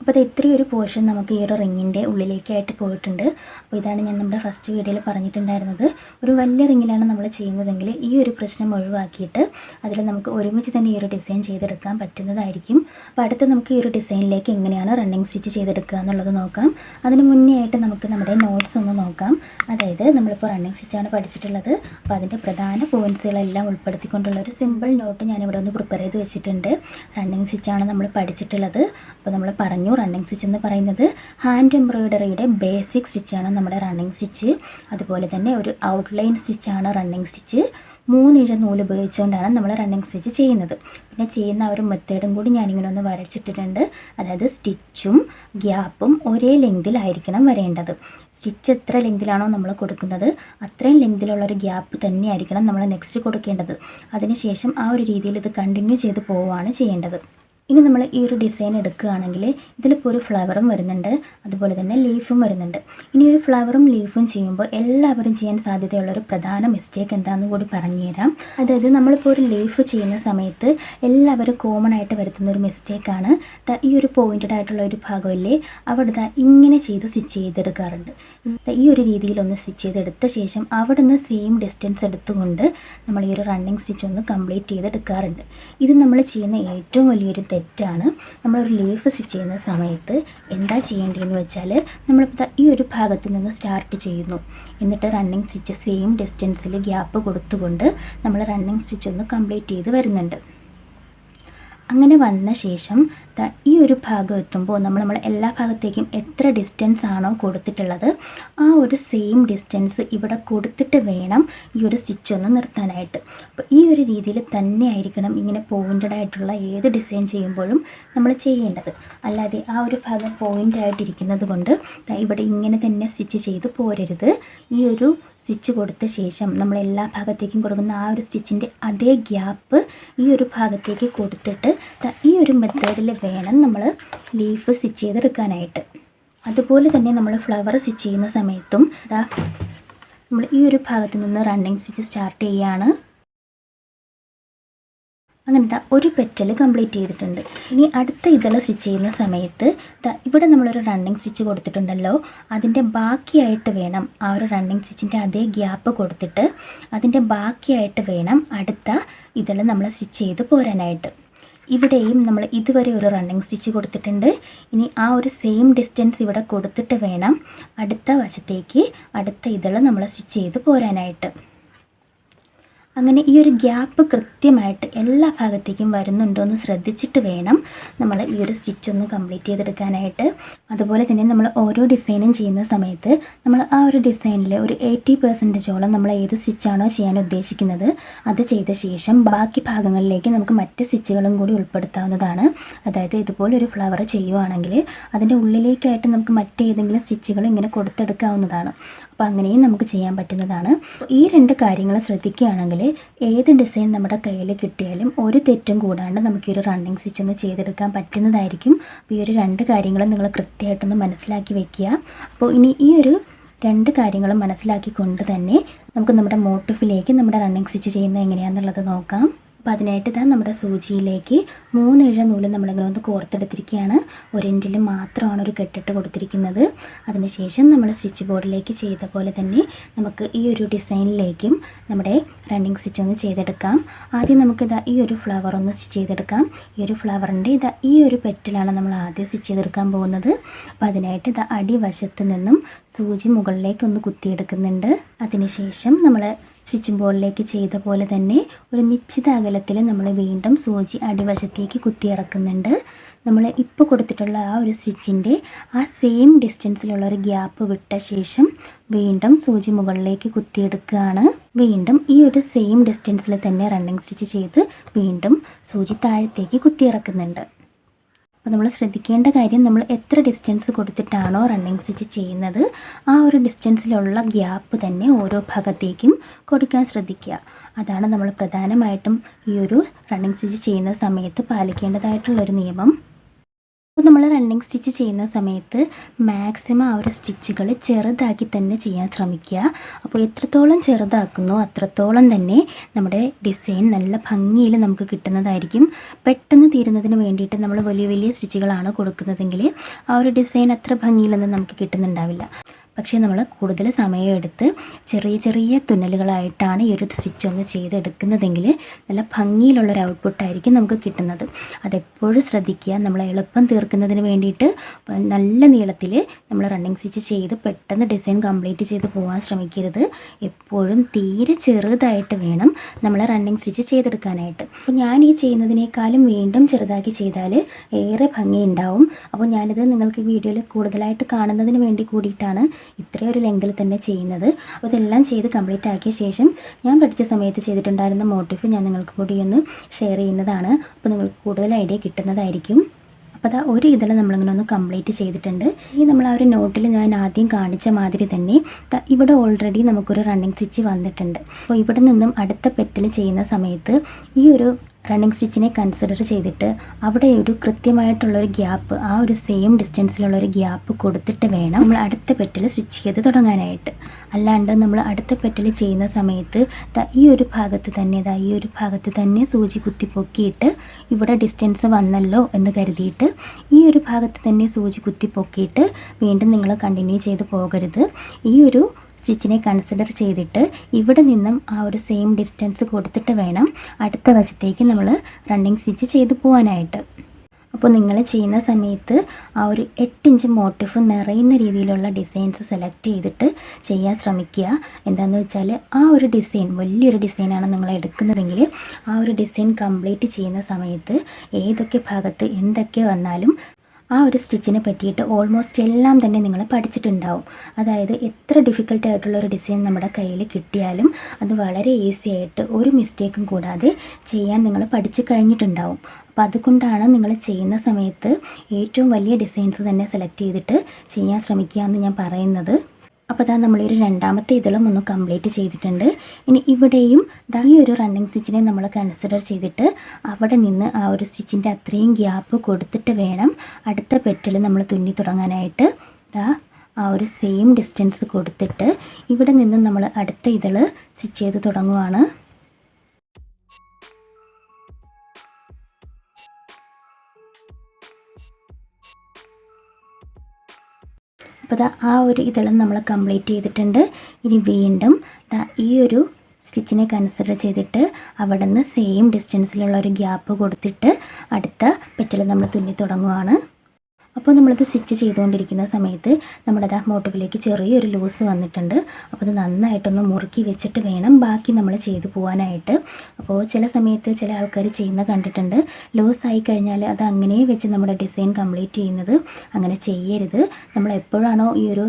അപ്പോൾ അത് ഇത്രയും ഒരു പോർഷൻ നമുക്ക് ഈ ഒരു റിങ്ങിന്റെ ഉള്ളിലേക്കായിട്ട് പോയിട്ടുണ്ട്. അപ്പോൾ ഇതാണ് ഞാൻ നമ്മുടെ ഫസ്റ്റ് വീഡിയോയിൽ പറഞ്ഞിട്ടുണ്ടായിരുന്നത്. ഒരു വലിയ റിങ്ങിലാണ് നമ്മൾ ചെയ്യുന്നതെങ്കിൽ ഈ ഒരു പ്രശ്നം ഒഴിവാക്കിയിട്ട് അതിൽ നമുക്ക് ഒരുമിച്ച് തന്നെ ഈ ഒരു ഡിസൈൻ ചെയ്തെടുക്കാൻ പറ്റുന്നതായിരിക്കും. അപ്പോൾ അടുത്ത് നമുക്ക് ഈ ഒരു ഡിസൈനിലേക്ക് എങ്ങനെയാണ് റണ്ണിങ് സ്റ്റിച്ച് ചെയ്തെടുക്കുക എന്നുള്ളത് നോക്കാം. അതിന് മുന്നേ ആയിട്ട് നമുക്ക് നമ്മുടെ നോട്ട്സ് ഒന്ന് നോക്കാം. അതായത് നമ്മളിപ്പോൾ റണ്ണിങ് സ്റ്റിച്ചാണ് പഠിച്ചിട്ടുള്ളത്. അപ്പോൾ അതിന്റെ പ്രധാന പോയിന്റ്സുകളെല്ലാം ഉൾപ്പെടുത്തിക്കൊണ്ടുള്ള ഒരു സിമ്പിൾ നോട്ട് ഞാനിവിടെ ഒന്ന് പ്രിപ്പയർ ചെയ്ത് വെച്ചിട്ടുണ്ട്. റണ്ണിങ് സ്റ്റിച്ചാണ് നമ്മൾ പഠിച്ചിട്ടുള്ളത്. അപ്പോൾ നമ്മൾ പറഞ്ഞു റണ്ണിങ് സ്റ്റിച്ച് എന്ന് പറയുന്നത് ഹാൻഡ് എംബ്രോയിഡറിയുടെ ബേസിക് സ്റ്റിച്ചാണ് നമ്മുടെ റണ്ണിങ് സ്റ്റിച്ച് അതുപോലെ തന്നെ ഒരു ഔട്ട്ലൈൻ സ്റ്റിച്ചാണ് റണ്ണിങ് സ്റ്റിച്ച് മൂന്നിഴ നൂൽ ഉപയോഗിച്ചുകൊണ്ടാണ് നമ്മൾ റണ്ണിങ് സ്റ്റിച്ച് ചെയ്യുന്നത്. പിന്നെ ചെയ്യുന്ന ആ ഒരു മെത്തേഡും കൂടി ഞാനിങ്ങനെ ഒന്ന് വരച്ചിട്ടിട്ടുണ്ട്. അതായത് സ്റ്റിച്ചും ഗ്യാപ്പും ഒരേ ലെങ്തിലായിരിക്കണം വരേണ്ടത്. സ്റ്റിച്ച് എത്ര ലെങ്തിലാണോ നമ്മൾ കൊടുക്കുന്നത് അത്രയും ലെങ്തിലുള്ള ഒരു ഗ്യാപ്പ് തന്നെയായിരിക്കണം നമ്മൾ നെക്സ്റ്റ് കൊടുക്കേണ്ടത്. അതിനുശേഷം ആ ഒരു രീതിയിൽ ഇത് കണ്ടിന്യൂ ചെയ്ത് പോവുകയാണ് ചെയ്യേണ്ടത്. ഇനി നമ്മൾ ഈ ഒരു ഡിസൈൻ എടുക്കുകയാണെങ്കിൽ ഇതിലിപ്പോൾ ഒരു ഫ്ലവറും വരുന്നുണ്ട്. അതുപോലെ തന്നെ ലീഫും വരുന്നുണ്ട്. ഇനി ഒരു ഫ്ലവറും ലീഫും ചെയ്യുമ്പോൾ എല്ലാവരും ചെയ്യാൻ സാധ്യതയുള്ള ഒരു പ്രധാന മിസ്റ്റേക്ക് എന്താണെന്ന് കൂടി പറഞ്ഞുതരാം അതായത് നമ്മളിപ്പോൾ ഒരു ലീഫ് ചെയ്യുന്ന സമയത്ത് എല്ലാവരും കോമൺ ആയിട്ട് വരുത്തുന്ന ഒരു മിസ്റ്റേക്കാണ് ഈ ഒരു പോയിന്റഡ് ആയിട്ടുള്ള ഒരു ഭാഗമല്ലേ അവിടെ ഇങ്ങനെ ചെയ്ത് സ്റ്റിച്ച് ചെയ്തെടുക്കാറുണ്ട്. ഈ ഒരു രീതിയിൽ ഒന്ന് സ്റ്റിച്ച് ചെയ്തെടുത്ത ശേഷം അവിടെ നിന്ന് സെയിം ഡിസ്റ്റൻസ് എടുത്തുകൊണ്ട് നമ്മൾ ഈ ഒരു റണ്ണിങ് സ്റ്റിച്ച് ഒന്ന് കംപ്ലീറ്റ് ചെയ്തെടുക്കാറുണ്ട്. ഇത് നമ്മൾ ചെയ്യുന്ന ഏറ്റവും വലിയൊരു തെറ്റാണ് നമ്മളൊരു ലീഫ് സ്റ്റിച്ച് ചെയ്യുന്ന സമയത്ത് എന്താ ചെയ്യേണ്ടതെന്ന് വെച്ചാൽ നമ്മളിപ്പോൾ ഈ ഒരു ഭാഗത്ത് നിന്ന് സ്റ്റാർട്ട് ചെയ്യുന്നു. എന്നിട്ട് റണ്ണിങ് സ്റ്റിച്ച് സെയിം ഡിസ്റ്റൻസിൽ ഗ്യാപ്പ് കൊടുത്തുകൊണ്ട് നമ്മൾ റണ്ണിങ് സ്റ്റിച്ച് ഒന്ന് കംപ്ലീറ്റ് ചെയ്ത് വരുന്നുണ്ട്. അങ്ങനെ വന്ന ശേഷം ഈ ഒരു ഭാഗം എത്തുമ്പോൾ നമ്മൾ നമ്മൾ എല്ലാ ഭാഗത്തേക്കും എത്ര ഡിസ്റ്റൻസ് ആണോ കൊടുത്തിട്ടുള്ളത് ആ ഒരു സെയിം ഡിസ്റ്റൻസ് ഇവിടെ കൊടുത്തിട്ട് വേണം ഈ ഒരു സ്റ്റിച്ച് ഒന്ന് നിർത്താനായിട്ട്. അപ്പോൾ ഈ ഒരു രീതിയിൽ തന്നെ ആയിരിക്കണം ഇങ്ങനെ പോയിന്റഡ് ആയിട്ടുള്ള ഏത് ഡിസൈൻ ചെയ്യുമ്പോഴും നമ്മൾ ചെയ്യേണ്ടത്. അല്ലാതെ ആ ഒരു ഭാഗം പോയിന്റ് ആയിട്ടിരിക്കുന്നത് കൊണ്ട് ഇവിടെ ഇങ്ങനെ തന്നെ സ്റ്റിച്ച് ചെയ്ത് പോരരുത്. ഈ ഒരു സ്റ്റിച്ച് കൊടുത്ത ശേഷം നമ്മൾ എല്ലാ ഭാഗത്തേക്കും കൊടുക്കുന്ന ആ ഒരു സ്റ്റിച്ചിന്റെ അതേ ഗ്യാപ്പ് ഈ ഒരു ഭാഗത്തേക്ക് കൊടുത്തിട്ട് ഈ ഒരു മെത്തേഡിൽ വേണം നമ്മൾ ലീഫ് സ്റ്റിച്ച് ചെയ്തെടുക്കാനായിട്ട്. അതുപോലെ തന്നെ നമ്മൾ ഫ്ലവർ സ്റ്റിച്ച് ചെയ്യുന്ന സമയത്തും നമ്മൾ ഈ ഒരു ഭാഗത്ത് നിന്ന് റണ്ണിങ് സ്റ്റിച്ച് സ്റ്റാർട്ട് ചെയ്യുകയാണ് അങ്ങനത്തെ ഒരു പെറ്റൽ കംപ്ലീറ്റ് ചെയ്തിട്ടുണ്ട്. ഇനി അടുത്ത ഇതള സ്റ്റിച്ച് ചെയ്യുന്ന സമയത്ത് ഇവിടെ നമ്മളൊരു റണ്ണിങ് സ്റ്റിച്ച് കൊടുത്തിട്ടുണ്ടല്ലോ. അതിന്റെ ബാക്കിയായിട്ട് വേണം ആ ഒരു റണ്ണിങ് സ്റ്റിച്ചിന്റെ അതേ ഗ്യാപ്പ് കൊടുത്തിട്ട് അതിന്റെ ബാക്കിയായിട്ട് വേണം അടുത്ത ഇതൾ നമ്മൾ സ്റ്റിച്ച് ചെയ്ത് പോരാനായിട്ട്. ഇവിടെയും നമ്മൾ ഇതുവരെ ഒരു റണ്ണിങ് സ്റ്റിച്ച് കൊടുത്തിട്ടുണ്ട്. ഇനി ആ ഒരു സെയിം ഡിസ്റ്റൻസ് ഇവിടെ കൊടുത്തിട്ട് വേണം അടുത്ത വശത്തേക്ക് അടുത്ത ഇതൾ നമ്മൾ സ്റ്റിച്ച് ചെയ്ത് പോരാനായിട്ട്. അങ്ങനെ ഈ ഒരു ഗ്യാപ്പ് കൃത്യമായിട്ട് എല്ലാ ഭാഗത്തേക്കും വരുന്നുണ്ടോ എന്ന് ശ്രദ്ധിച്ചിട്ട് വേണം നമ്മൾ ഈ ഒരു സ്റ്റിച്ച് ഒന്ന് കംപ്ലീറ്റ് ചെയ്തെടുക്കാനായിട്ട്. അതുപോലെ തന്നെ നമ്മൾ ഓരോ ഡിസൈനും ചെയ്യുന്ന സമയത്ത് നമ്മൾ ആ ഒരു ഡിസൈനിൽ ഒരു എയ്റ്റി പെർസെന്റേജോളം നമ്മൾ ഏത് സ്റ്റിച്ചാണോ ചെയ്യാൻ ഉദ്ദേശിക്കുന്നത് അത് ചെയ്ത ശേഷം ബാക്കി ഭാഗങ്ങളിലേക്ക് നമുക്ക് മറ്റ് സ്റ്റിച്ചുകളും കൂടി ഉൾപ്പെടുത്താവുന്നതാണ്. അതായത് ഇതുപോലെ ഒരു ഫ്ലവർ ചെയ്യുവാണെങ്കിൽ അതിന്റെ ഉള്ളിലേക്കായിട്ട് നമുക്ക് മറ്റേതെങ്കിലും സ്റ്റിച്ചുകൾ ഇങ്ങനെ കൊടുത്തെടുക്കാവുന്നതാണ്. അപ്പോൾ അങ്ങനെയും നമുക്ക് ചെയ്യാൻ പറ്റുന്നതാണ്. ഈ രണ്ട് കാര്യങ്ങൾ ശ്രദ്ധിക്കുകയാണെങ്കിൽ ഏത് ഡിസൈൻ നമ്മുടെ കയ്യിൽ കിട്ടിയാലും ഒരു തെറ്റും കൂടാണ്ട് നമുക്ക് ഈ ഒരു റണ്ണിങ് സ്റ്റിച്ച് ഒന്ന് ചെയ്തെടുക്കാൻ പറ്റുന്നതായിരിക്കും. അപ്പോൾ ഈ ഒരു രണ്ട് കാര്യങ്ങളും നിങ്ങൾ കൃത്യമായിട്ടൊന്ന് മനസ്സിലാക്കി വെക്കുക. അപ്പോൾ ഇനി ഈ ഒരു രണ്ട് കാര്യങ്ങളും മനസ്സിലാക്കിക്കൊണ്ട് തന്നെ നമുക്ക് നമ്മുടെ മോട്ടിഫിലേക്ക് നമ്മുടെ റണ്ണിങ് സ്റ്റിച്ച് ചെയ്യുന്നത് എങ്ങനെയാണെന്നുള്ളത് നോക്കാം. അപ്പോൾ അതിനായിട്ട് ഇതാ നമ്മുടെ സൂചിയിലേക്ക് മൂന്നിഴ നൂൽ നമ്മളിങ്ങനെ ഒന്ന് കോർത്തെടുത്തിരിക്കുകയാണ്. ഒരെൻഡിൽ മാത്രമാണ് ഒരു കെട്ടിട്ട് കൊടുത്തിരിക്കുന്നത്. അതിനുശേഷം നമ്മൾ സ്റ്റിച്ച് ബോർഡിലേക്ക് ചെയ്ത പോലെ തന്നെ നമുക്ക് ഈ ഒരു ഡിസൈനിലേക്കും നമ്മുടെ റണ്ണിങ് സ്റ്റിച്ച് ഒന്ന് ചെയ്തെടുക്കാം. ആദ്യം നമുക്കിതാ ഈ ഒരു ഫ്ലവർ ഒന്ന് സ്റ്റിച്ച് ചെയ്തെടുക്കാം. ഈ ഒരു ഫ്ലവറിന്റെ ഇതാ ഈ ഒരു പെറ്റിലാണ് നമ്മൾ ആദ്യം സ്റ്റിച്ച് ചെയ്തെടുക്കാൻ പോകുന്നത്. അപ്പോൾ അതിനായിട്ട് ഇതാ അടിവശത്ത് നിന്നും സൂചി മുകളിലേക്ക് ഒന്ന് കുത്തിയെടുക്കുന്നുണ്ട്. അതിനുശേഷം നമ്മൾ സ്റ്റിച്ചിങ് ബോർഡിലേക്ക് ചെയ്ത പോലെ തന്നെ ഒരു നിശ്ചിത അകലത്തിൽ നമ്മൾ വീണ്ടും സൂചി അടിവശത്തേക്ക് കുത്തിയിറക്കുന്നുണ്ട്. നമ്മൾ ഇപ്പോൾ കൊടുത്തിട്ടുള്ള ആ ഒരു സ്റ്റിച്ചിന്റെ ആ സെയിം ഡിസ്റ്റൻസിലുള്ള ഒരു ഗ്യാപ്പ് വിട്ട ശേഷം വീണ്ടും സൂചി മുകളിലേക്ക് കുത്തിയെടുക്കുകയാണ്. വീണ്ടും ഈ ഒരു സെയിം ഡിസ്റ്റൻസിൽ തന്നെ റണ്ണിങ് സ്റ്റിച്ച് ചെയ്ത് വീണ്ടും സൂചി താഴത്തേക്ക് കുത്തിയിറക്കുന്നുണ്ട്. അപ്പോൾ നമ്മൾ ശ്രദ്ധിക്കേണ്ട കാര്യം നമ്മൾ എത്ര ഡിസ്റ്റൻസ് കൊടുത്തിട്ടാണോ റണ്ണിങ് സ്റ്റിച്ച് ചെയ്യുന്നത് ആ ഒരു ഡിസ്റ്റൻസിലുള്ള ഗ്യാപ്പ് തന്നെ ഓരോ ഭാഗത്തേക്കും കൊടുക്കാൻ ശ്രദ്ധിക്കുക. അതാണ് നമ്മൾ പ്രധാനമായിട്ടും ഈ ഒരു റണ്ണിങ് സ്റ്റിച്ച് ചെയ്യുന്ന സമയത്ത് പാലിക്കേണ്ടതായിട്ടുള്ളൊരു നിയമം. അപ്പോൾ നമ്മൾ റണ്ണിങ് സ്റ്റിച്ച് ചെയ്യുന്ന സമയത്ത് മാക്സിമം ആ ഒരു സ്റ്റിച്ചുകൾ ചെറുതാക്കി തന്നെ ചെയ്യാൻ ശ്രമിക്കുക. അപ്പോൾ എത്രത്തോളം ചെറുതാക്കുന്നോ അത്രത്തോളം തന്നെ നമ്മുടെ ഡിസൈൻ നല്ല ഭംഗിയിൽ നമുക്ക് കിട്ടുന്നതായിരിക്കും. പെട്ടെന്ന് തീരുന്നതിന് വേണ്ടിയിട്ട് നമ്മൾ വലിയ വലിയ സ്റ്റിച്ചുകളാണ് കൊടുക്കുന്നതെങ്കിൽ ആ ഒരു ഡിസൈൻ അത്ര ഭംഗിയിലൊന്നും നമുക്ക് കിട്ടുന്നുണ്ടാവില്ല. പക്ഷേ നമ്മൾ കൂടുതൽ സമയമെടുത്ത് ചെറിയ ചെറിയ തുന്നലുകളായിട്ടാണ് ഈ ഒരു സ്റ്റിച്ച് ഒന്ന് ചെയ്തെടുക്കുന്നതെങ്കിൽ നല്ല ഭംഗിയിലുള്ളൊരു ഔട്ട്പുട്ടായിരിക്കും നമുക്ക് കിട്ടുന്നത്. അതെപ്പോഴും ശ്രദ്ധിക്കുക. നമ്മൾ എളുപ്പം തീർക്കുന്നതിന് വേണ്ടിയിട്ട് നല്ല നീളത്തിൽ നമ്മൾ റണ്ണിങ് സ്റ്റിച്ച് ചെയ്ത് പെട്ടെന്ന് ഡിസൈൻ കംപ്ലീറ്റ് ചെയ്ത് പോകാൻ ശ്രമിക്കരുത്. എപ്പോഴും തീരെ ചെറുതായിട്ട് വേണം നമ്മൾ റണ്ണിങ് സ്റ്റിച്ച് ചെയ്തെടുക്കാനായിട്ട്. അപ്പോൾ ഞാൻ ഈ ചെയ്യുന്നതിനേക്കാളും വീണ്ടും ചെറുതാക്കി ചെയ്താൽ ഏറെ ഭംഗിയുണ്ടാവും. അപ്പോൾ ഞാനിത് നിങ്ങൾക്ക് വീഡിയോയിൽ കൂടുതലായിട്ട് കാണുന്നതിന് വേണ്ടി കൂടിയിട്ടാണ് ഇത്രയും ഒരു ലെങ്കിൽ തന്നെ ചെയ്യുന്നത്. അപ്പോൾ ഇതെല്ലാം ചെയ്ത് കംപ്ലീറ്റ് ആക്കിയ ശേഷം ഞാൻ പഠിച്ച സമയത്ത് ചെയ്തിട്ടുണ്ടായിരുന്ന മോട്ടീവ് ഞാൻ നിങ്ങൾക്ക് കൂടി ഒന്ന് ഷെയർ ചെയ്യുന്നതാണ്. അപ്പോൾ നിങ്ങൾക്ക് കൂടുതൽ ഐഡിയ കിട്ടുന്നതായിരിക്കും. അപ്പോൾ അതാ ഒരു ഇതെല്ലാം നമ്മളിങ്ങനെ ഒന്ന് കംപ്ലീറ്റ് ചെയ്തിട്ടുണ്ട്. ഈ നമ്മൾ ആ ഒരു നോട്ടിൽ ഞാൻ ആദ്യം കാണിച്ച മാതിരി തന്നെ ഇവിടെ ഓൾറെഡി നമുക്കൊരു റണ്ണിങ് സ്റ്റിച്ച് വന്നിട്ടുണ്ട്. അപ്പോൾ ഇവിടെ നിന്നും അടുത്ത പെറ്റൽ ചെയ്യുന്ന സമയത്ത് ഈ ഒരു റണ്ണിങ് സ്റ്റിച്ചിനെ കൺസിഡർ ചെയ്തിട്ട് അവിടെ ഒരു കൃത്യമായിട്ടുള്ളൊരു ഗ്യാപ്പ് ആ ഒരു സെയിം ഡിസ്റ്റൻസിലുള്ളൊരു ഗ്യാപ്പ് കൊടുത്തിട്ട് വേണം നമ്മൾ അടുത്ത പെറ്റൽ സ്റ്റിച്ച് ചെയ്ത് തുടങ്ങാനായിട്ട്. അല്ലാണ്ട് നമ്മൾ അടുത്ത പെറ്റൽ ചെയ്യുന്ന സമയത്ത് ഈ ഒരു ഭാഗത്ത് തന്നെ ഇതാ ഈ ഒരു ഭാഗത്ത് തന്നെ സൂചി കുത്തി പൊക്കിയിട്ട് ഇവിടെ ഡിസ്റ്റൻസ് വന്നല്ലോ എന്ന് കരുതിയിട്ട് ഈ ഒരു ഭാഗത്ത് തന്നെ സൂചി കുത്തി പൊക്കിയിട്ട് വീണ്ടും നിങ്ങൾ കണ്ടിന്യൂ ചെയ്ത് പോകരുത്. ഈ ഒരു സ്റ്റിച്ചിനെ കൺസിഡർ ചെയ്തിട്ട് ഇവിടെ നിന്നും ആ ഒരു സെയിം ഡിസ്റ്റൻസ് കൊടുത്തിട്ട് വേണം അടുത്ത വശത്തേക്ക് നമ്മൾ റണ്ണിങ് സ്റ്റിച്ച് ചെയ്ത് പോകാനായിട്ട് അപ്പോൾ നിങ്ങൾ ചെയ്യുന്ന സമയത്ത് ആ ഒരു എട്ടിഞ്ച് മോട്ടിഫ് നിറയുന്ന രീതിയിലുള്ള ഡിസൈൻസ് സെലക്ട് ചെയ്തിട്ട് ചെയ്യാൻ ശ്രമിക്കുക. എന്താണെന്ന് വെച്ചാൽ ആ ഒരു ഡിസൈൻ വലിയൊരു ഡിസൈനാണ് നിങ്ങൾ എടുക്കുന്നതെങ്കിൽ ആ ഒരു ഡിസൈൻ കംപ്ലീറ്റ് ചെയ്യുന്ന സമയത്ത് ഏതൊക്കെ ഭാഗത്ത് എന്തൊക്കെ വന്നാലും ആ ഒരു സ്റ്റിച്ചിനെ പറ്റിയിട്ട് ഓൾമോസ്റ്റ് എല്ലാം തന്നെ നിങ്ങൾ പഠിച്ചിട്ടുണ്ടാവും. അതായത് എത്ര ഡിഫിക്കൽട്ട് ആയിട്ടുള്ള ഒരു ഡിസൈൻ നമ്മുടെ കയ്യിൽ കിട്ടിയാലും അത് വളരെ ഈസി ആയിട്ട് ഒരു മിസ്റ്റേക്കും കൂടാതെ ചെയ്യാൻ നിങ്ങൾ പഠിച്ചു കഴിഞ്ഞിട്ടുണ്ടാവും. അപ്പോൾ അതുകൊണ്ടാണ് നിങ്ങൾ ചെയ്യുന്ന സമയത്ത് ഏറ്റവും വലിയ ഡിസൈൻസ് തന്നെ സെലക്ട് ചെയ്തിട്ട് ചെയ്യാൻ ശ്രമിക്കുക എന്ന് ഞാൻ പറയുന്നത്. അപ്പോൾ ഇതാ നമ്മളൊരു രണ്ടാമത്തെ ഇതളും ഒന്ന് കംപ്ലീറ്റ് ചെയ്തിട്ടുണ്ട്. ഇനി ഇവിടെയും ദാ ഈ ഒരു റണ്ണിങ് സ്റ്റിച്ചിനെ നമ്മൾ കൺസിഡർ ചെയ്തിട്ട് അവിടെ നിന്ന് ആ ഒരു സ്റ്റിച്ചിന്റെ അത്രയും ഗ്യാപ്പ് കൊടുത്തിട്ട് വേണം അടുത്ത പെറ്റൽ നമ്മൾ തുന്നി തുടങ്ങാനായിട്ട്. ദാ ആ ഒരു സെയിം ഡിസ്റ്റൻസ് കൊടുത്തിട്ട് ഇവിടെ നിന്ന് നമ്മൾ അടുത്ത ഇതൾ സ്റ്റിച്ച് ചെയ്ത് തുടങ്ങുവാണ്. അപ്പോൾ ആ ഒരു ഇതെല്ലാം നമ്മൾ കംപ്ലീറ്റ് ചെയ്തിട്ടുണ്ട്. ഇനി വീണ്ടും ഈ ഒരു സ്റ്റിച്ചിനെ കൺസിഡർ ചെയ്തിട്ട് അവിടെ നിന്ന് സെയിം ഡിസ്റ്റൻസിലുള്ള ഒരു ഗ്യാപ്പ് കൊടുത്തിട്ട് അടുത്ത പെറ്റൽ നമ്മൾ തുന്നി തുടങ്ങുവാണ്. അപ്പോൾ നമ്മളിത് സ്റ്റിച്ച് ചെയ്തുകൊണ്ടിരിക്കുന്ന സമയത്ത് നമ്മുടെ ദാ മോട്ടുകളിലേക്ക് ചെറിയൊരു ലൂസ് വന്നിട്ടുണ്ട്. അപ്പോൾ അത് നന്നായിട്ടൊന്ന് മുറുക്കി വെച്ചിട്ട് വേണം ബാക്കി നമ്മൾ ചെയ്തു പോകാനായിട്ട് അപ്പോൾ ചില സമയത്ത് ചില ആൾക്കാർ ചെയ്യുന്ന കണ്ടിട്ടുണ്ട്. ലൂസ് ആയി കഴിഞ്ഞാൽ അത് അങ്ങനെ വെച്ച് നമ്മുടെ ഡിസൈൻ കംപ്ലീറ്റ് ചെയ്യുന്നത് അങ്ങനെ ചെയ്യരുത്. നമ്മൾ എപ്പോഴാണോ ഈ ഒരു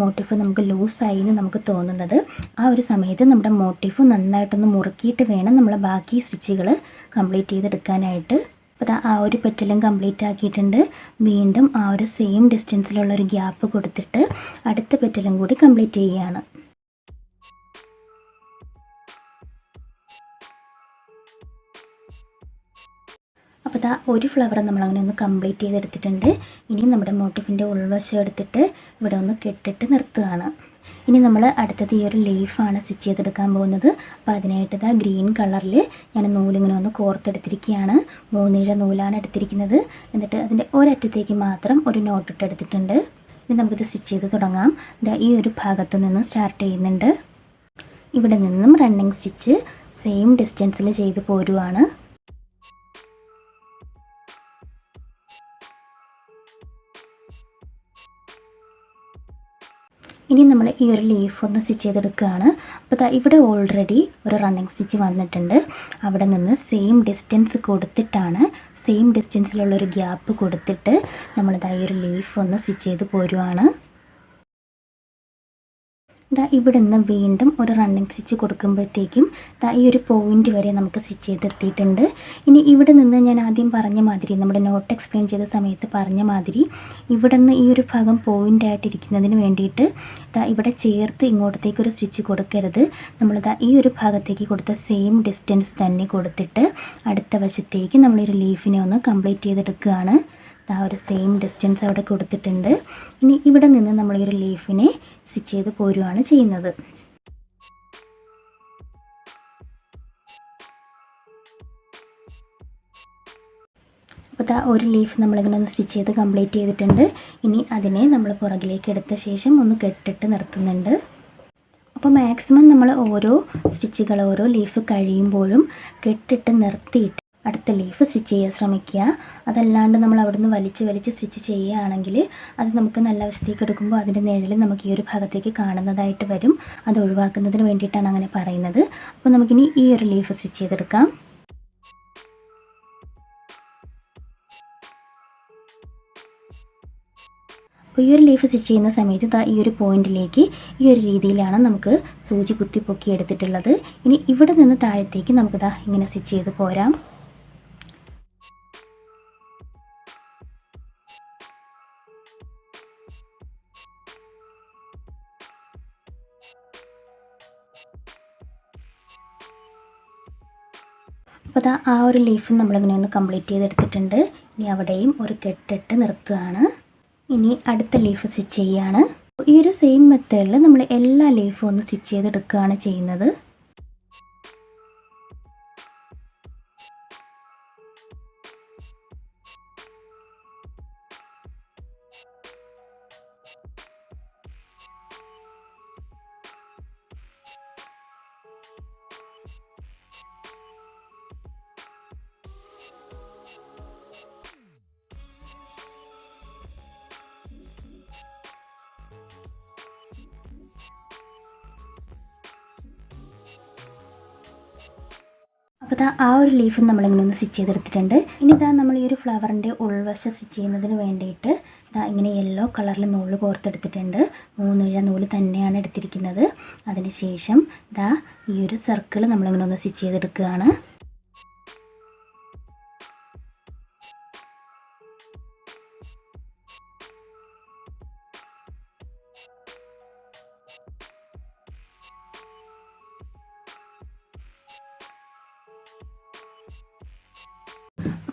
മോട്ടീഫ് നമുക്ക് ലൂസായി എന്ന് നമുക്ക് തോന്നുന്നത് ആ ഒരു സമയത്ത് നമ്മുടെ മോട്ടീഫ് നന്നായിട്ടൊന്ന് മുറുക്കിയിട്ട് വേണം നമ്മൾ ബാക്കി സ്റ്റിച്ചുകൾ കംപ്ലീറ്റ് ചെയ്തെടുക്കാനായിട്ട്. അപ്പോൾ ആ ഒരു പെറ്റലും കംപ്ലീറ്റ് ആക്കിയിട്ടുണ്ട്. വീണ്ടും ആ ഒരു സെയിം ഡിസ്റ്റൻസിലുള്ള ഒരു ഗ്യാപ്പ് കൊടുത്തിട്ട് അടുത്ത പെറ്റലും കൂടി കംപ്ലീറ്റ് ചെയ്യുകയാണ് അപ്പോൾ ആ ഒരു ഫ്ലവർ നമ്മളങ്ങനെ ഒന്ന് കംപ്ലീറ്റ് ചെയ്തെടുത്തിട്ടുണ്ട്. ഇനി നമ്മുടെ മോട്ടിഫിന്റെ ഉൾവശം എടുത്തിട്ട് ഇവിടെ ഒന്ന് കെട്ടിട്ട് നിർത്തുകയാണ്. ഇനി നമ്മൾ അടുത്തത് ഈ ഒരു ലീഫാണ് സ്റ്റിച്ച് ചെയ്തെടുക്കാൻ പോകുന്നത്. അപ്പോൾ അതിനായിട്ട് ഇതാ ഗ്രീൻ കളറിൽ ഞാൻ നൂലിങ്ങനെ ഒന്ന് കോർത്തെടുത്തിരിക്കുകയാണ് മൂന്നിഴ നൂലാണ് എടുത്തിരിക്കുന്നത്. എന്നിട്ട് അതിന്റെ ഒരറ്റത്തേക്ക് മാത്രം ഒരു നോട്ടിട്ട് എടുത്തിട്ടുണ്ട്. ഇനി നമുക്കിത് സ്റ്റിച്ച് ചെയ്ത് തുടങ്ങാം. ഇതാ ഈ ഒരു ഭാഗത്ത് നിന്ന് സ്റ്റാർട്ട് ചെയ്യുന്നുണ്ട്. ഇവിടെ നിന്നും റണ്ണിങ് സ്റ്റിച്ച് സെയിം ഡിസ്റ്റൻസിൽ ചെയ്ത് പോരുവാണ്. ഇനി നമ്മൾ ഈ ഒരു ലീഫ് ഒന്ന് സ്റ്റിച്ച് ചെയ്തെടുക്കുകയാണ്. അപ്പോൾ ദാ ഇവിടെ ഓൾറെഡി ഒരു റണ്ണിങ് സ്റ്റിച്ച് വന്നിട്ടുണ്ട്. അവിടെ നിന്ന് സെയിം ഡിസ്റ്റൻസ് കൊടുത്തിട്ടാണ് സെയിം ഡിസ്റ്റൻസിലുള്ള ഒരു ഗ്യാപ്പ് കൊടുത്തിട്ട് നമ്മളിതാ ഈ ഒരു ലീഫ് ഒന്ന് സ്റ്റിച്ച് ചെയ്ത് പോരുവാണ്. ദാ ഇവിടെ നിന്ന് വീണ്ടും ഒരു റണ്ണിങ് സ്റ്റിച്ച് കൊടുക്കുമ്പോഴത്തേക്കും ഇതാ ഈ ഒരു പോയിന്റ് വരെ നമുക്ക് സ്റ്റിച്ച് ചെയ്തെത്തിയിട്ടുണ്ട്. ഇനി ഇവിടെ നിന്ന് ഞാൻ ആദ്യം പറഞ്ഞ മാതിരി നമ്മുടെ നോട്ട് എക്സ്പ്ലെയിൻ ചെയ്ത സമയത്ത് പറഞ്ഞ മാതിരി ഇവിടെ നിന്ന് ഈ ഒരു ഭാഗം പോയിന്റ് ആയിട്ടിരിക്കുന്നതിന് വേണ്ടിയിട്ട് ഇതാ ഇവിടെ ചേർത്ത് ഇങ്ങോട്ടത്തേക്ക് ഒരു സ്റ്റിച്ച് കൊടുക്കരുത്. നമ്മളിതാ ഈ ഒരു ഭാഗത്തേക്ക് കൊടുത്ത സെയിം ഡിസ്റ്റൻസ് തന്നെ കൊടുത്തിട്ട് അടുത്ത വശത്തേക്ക് നമ്മളൊരു ലീഫിനെ ഒന്ന് കംപ്ലീറ്റ് ചെയ്തെടുക്കുകയാണ്. ആ ഒരു സെയിം ഡിസ്റ്റൻസ് അവിടെ കൊടുത്തിട്ടുണ്ട്. ഇനി ഇവിടെ നിന്ന് നമ്മൾ ഈ ഒരു ലീഫിനെ സ്റ്റിച്ച് ചെയ്ത് പോരുകയാണ് ചെയ്യുന്നത്. അപ്പോൾ ആ ഒരു ലീഫ് നമ്മളിങ്ങനെ ഒന്ന് സ്റ്റിച്ച് ചെയ്ത് കംപ്ലീറ്റ് ചെയ്തിട്ടുണ്ട്. ഇനി അതിനെ നമ്മൾ പുറകിലേക്ക് എടുത്ത ശേഷം ഒന്ന് കെട്ടിട്ട് നിർത്തുന്നുണ്ട്. അപ്പോൾ മാക്സിമം നമ്മൾ ഓരോ സ്റ്റിച്ചുകൾ ഓരോ ലീഫ് കഴിയുമ്പോഴും കെട്ടിട്ട് നിർത്തിയിട്ട് അടുത്ത ലീഫ് സ്റ്റിച്ച് ചെയ്യാൻ ശ്രമിക്കുക. അതല്ലാണ്ട് നമ്മൾ അവിടെ നിന്ന് വലിച്ച് വലിച്ച് സ്റ്റിച്ച് ചെയ്യുകയാണെങ്കിൽ അത് നമുക്ക് നല്ല അവസ്ഥയ്ക്ക് എടുക്കുമ്പോൾ അതിന്റെ നിഴൽ നമുക്ക് ഈ ഒരു ഭാഗത്തേക്ക് കാണുന്നതായിട്ട് വരും. അത് ഒഴിവാക്കുന്നതിന് വേണ്ടിയിട്ടാണ് അങ്ങനെ പറയുന്നത്. അപ്പോൾ നമുക്കിനി ഈ ഒരു ലീഫ് സ്റ്റിച്ച് ചെയ്തെടുക്കാം. അപ്പോൾ ഈ ഒരു ലീഫ് സ്റ്റിച്ച് ചെയ്യുന്ന സമയത്ത് ഈ ഒരു പോയിന്റിലേക്ക് ഈ ഒരു രീതിയിലാണ് നമുക്ക് സൂചി കുത്തി പൊക്കി എടുത്തിട്ടുള്ളത്. ഇനി ഇവിടെ നിന്ന് താഴത്തേക്ക് നമുക്കിതാ ഇങ്ങനെ സ്റ്റിച്ച് ചെയ്ത് പോരാം. ദാ ആ ഒരു ലീഫ് നമ്മളിങ്ങനെ ഒന്ന് കംപ്ലീറ്റ് ചെയ്തെടുത്തിട്ടുണ്ട്. ഇനി അവിടെയും ഒരു കെട്ടിട്ട് നിർത്തുകയാണ്. ഇനി അടുത്ത ലീഫ് സ്റ്റിച്ച് ചെയ്യുകയാണ് ഈ ഒരു സെയിം മെത്തേഡിൽ നമ്മൾ എല്ലാ ലീഫും ഒന്ന് സ്റ്റിച്ച് ചെയ്തെടുക്കുകയാണ് ചെയ്യുന്നത്. അപ്പോൾ ഇതാ ആ ഒരു ലീഫ് നമ്മളിങ്ങനെ ഒന്ന് സ്റ്റിച്ച് ചെയ്തെടുത്തിട്ടുണ്ട്. ഇനി ഇതാ നമ്മൾ ഈ ഒരു ഫ്ലവറിന്റെ ഉൾവശം സ്റ്റിച്ച് ചെയ്യുന്നതിന് വേണ്ടിയിട്ട് ഇതാ ഇങ്ങനെ യെല്ലോ കളറിൽ നൂൽ കോർത്തെടുത്തിട്ടുണ്ട്. മൂന്നിഴ നൂൽ തന്നെയാണ് എടുത്തിരിക്കുന്നത്. അതിന് ശേഷം ഇതാ ഈ ഒരു സർക്കിൾ നമ്മളിങ്ങനെ ഒന്ന് സ്റ്റിച്ച് ചെയ്തെടുക്കുകയാണ്.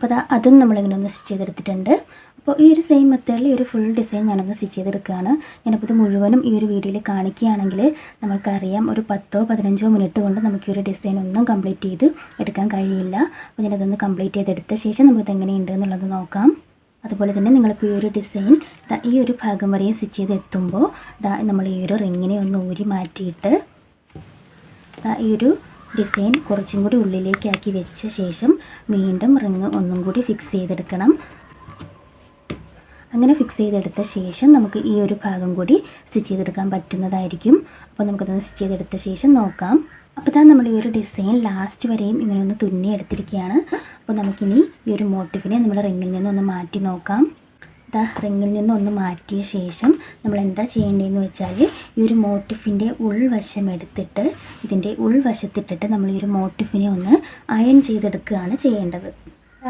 അപ്പോൾ അതാ അതും നമ്മളിങ്ങനെ ഒന്ന് സ്റ്റിച്ച് ചെയ്തെടുത്തിട്ടുണ്ട്. അപ്പോൾ ഈ ഒരു സെയിം മെത്തേഡിൽ ഒരു ഫുൾ ഡിസൈൻ ഞാനൊന്ന് സ്റ്റിച്ച് ചെയ്തെടുക്കുകയാണ്. ഞാനിപ്പോൾ ഇത് മുഴുവനും ഈ ഒരു വീഡിയോയിൽ കാണിക്കുകയാണെങ്കിൽ നമുക്കറിയാം ഒരു പത്തോ പതിനഞ്ചോ മിനിറ്റ് കൊണ്ട് നമുക്ക് ഈ ഒരു ഡിസൈൻ ഒന്നും കംപ്ലീറ്റ് ചെയ്ത് എടുക്കാൻ കഴിയില്ല. അപ്പോൾ ഞാനതൊന്ന് കംപ്ലീറ്റ് ചെയ്തെടുത്ത ശേഷം നമുക്കിത് എങ്ങനെയുണ്ട് എന്നുള്ളത് നോക്കാം. അതുപോലെ തന്നെ നിങ്ങളിപ്പോൾ ഈ ഒരു ഡിസൈൻ ഈ ഒരു ഭാഗം വരെയും സ്റ്റിച്ച് ചെയ്ത് എത്തുമ്പോൾ നമ്മൾ ഈ ഒരു റിങ്ങിനെ ഒന്ന് ഊരി മാറ്റിയിട്ട് ഈ ഒരു ഡിസൈൻ കുറച്ചും കൂടി ഉള്ളിലേക്കാക്കി വെച്ച ശേഷം വീണ്ടും റിങ് ഒന്നും കൂടി ഫിക്സ് ചെയ്തെടുക്കണം. അങ്ങനെ ഫിക്സ് ചെയ്തെടുത്ത ശേഷം നമുക്ക് ഈ ഒരു ഭാഗം കൂടി സ്റ്റിച്ച് ചെയ്തെടുക്കാൻ പറ്റുന്നതായിരിക്കും. അപ്പോൾ നമുക്കതൊന്ന് സ്റ്റിച്ച് ചെയ്തെടുത്ത ശേഷം നോക്കാം. അപ്പോൾ താൻ നമ്മൾ ഈ ഒരു ഡിസൈൻ ലാസ്റ്റ് വരെയും ഇങ്ങനെ ഒന്ന് തുന്നി എടുത്തിരിക്കുകയാണ് അപ്പോൾ നമുക്കിനി ഈ ഒരു മോട്ടീവിനെ നമ്മൾ റിങ്ങിൽ നിന്നൊന്ന് മാറ്റി നോക്കാം. ഇതാ റിങ്ങിൽ നിന്ന് ഒന്ന് മാറ്റിയ ശേഷം നമ്മൾ എന്താ ചെയ്യേണ്ടതെന്ന് വെച്ചാൽ ഈ ഒരു മോട്ടിഫിന്റെ ഉൾവശം എടുത്തിട്ട് ഇതിന്റെ ഉൾവശത്തിട്ടിട്ട് നമ്മൾ ഈ ഒരു മോട്ടിഫിനെ ഒന്ന് അയൺ ചെയ്തെടുക്കുകയാണ് ചെയ്യേണ്ടത്.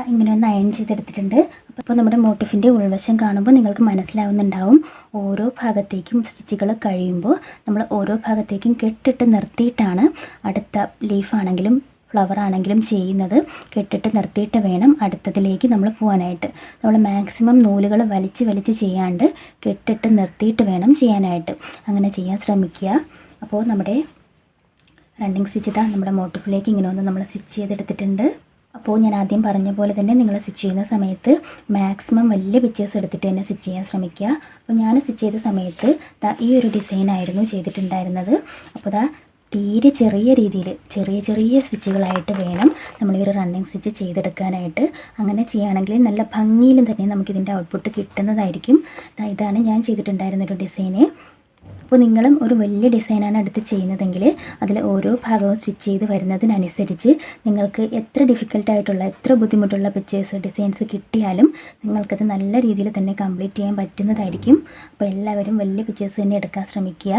ഇങ്ങനെ ഒന്ന് അയൺ ചെയ്തെടുത്തിട്ടുണ്ട്. അപ്പോൾ നമ്മുടെ മോട്ടിഫിന്റെ ഉൾവശം കാണുമ്പോൾ നിങ്ങൾക്ക് മനസ്സിലാവുന്നുണ്ടാവും ഓരോ ഭാഗത്തേക്കും സ്റ്റിച്ചുകൾ കഴിയുമ്പോൾ നമ്മൾ ഓരോ ഭാഗത്തേക്കും കെട്ടിട്ട് നിർത്തിയിട്ടാണ് അടുത്ത ലീഫാണെങ്കിലും ഫ്ലവർ ആണെങ്കിലും ചെയ്യുന്നത് കെട്ടിട്ട് നിർത്തിയിട്ട് വേണം അടുത്തതിലേക്ക് നമ്മൾ പോകാനായിട്ട് നമ്മൾ മാക്സിമം നൂലുകൾ വലിച്ച് വലിച്ച് ചെയ്യാണ്ട് കെട്ടിട്ട് നിർത്തിയിട്ട് വേണം ചെയ്യാനായിട്ട്. അങ്ങനെ ചെയ്യാൻ ശ്രമിക്കുക. അപ്പോൾ നമ്മുടെ റണ്ണിങ് സ്റ്റിച്ച് ഇതാ നമ്മുടെ മോട്ടിഫിലേക്ക് ഇങ്ങനെ ഒന്ന് നമ്മൾ സ്റ്റിച്ച് ചെയ്തെടുത്തിട്ടുണ്ട്. അപ്പോൾ ഞാൻ ആദ്യം പറഞ്ഞ പോലെ തന്നെ നിങ്ങൾ സ്റ്റിച്ച് ചെയ്യുന്ന സമയത്ത് മാക്സിമം വലിയ പിക്ചേഴ്സ് എടുത്തിട്ട് തന്നെ സ്റ്റിച്ച് ചെയ്യാൻ ശ്രമിക്കുക. അപ്പോൾ ഞാൻ സ്റ്റിച്ച് ചെയ്ത സമയത്ത് ഈ ഒരു ഡിസൈനായിരുന്നു ചെയ്തിട്ടുണ്ടായിരുന്നത്. അപ്പോൾ ദാ തീരെ ചെറിയ രീതിയിൽ ചെറിയ ചെറിയ സ്റ്റിച്ചുകളായിട്ട് വേണം നമ്മൾ ഈ ഒരു റണ്ണിങ് സ്റ്റിച്ച് ചെയ്തെടുക്കാനായിട്ട്. അങ്ങനെ ചെയ്യുകയാണെങ്കിൽ നല്ല ഭംഗിയിലും തന്നെ നമുക്കിതിന്റെ ഔട്ട്പുട്ട് കിട്ടുന്നതായിരിക്കും. ഇതാണ് ഞാൻ ചെയ്തിട്ടുണ്ടായിരുന്ന ഒരു ഡിസൈന് അപ്പോൾ നിങ്ങളും ഒരു വലിയ ഡിസൈനാണ് എടുത്ത് ചെയ്യുന്നതെങ്കിൽ അതിൽ ഓരോ ഭാഗവും സ്റ്റിച്ച് ചെയ്ത് വരുന്നതിനനുസരിച്ച് നിങ്ങൾക്ക് എത്ര ഡിഫിക്കൽട്ടായിട്ടുള്ള എത്ര ബുദ്ധിമുട്ടുള്ള പിക്ചേഴ്സ് ഡിസൈൻസ് കിട്ടിയാലും നിങ്ങൾക്കത് നല്ല രീതിയിൽ തന്നെ കംപ്ലീറ്റ് ചെയ്യാൻ പറ്റുന്നതായിരിക്കും. അപ്പോൾ എല്ലാവരും വലിയ പിക്ചേഴ്സ് തന്നെ എടുക്കാൻ ശ്രമിക്കുക.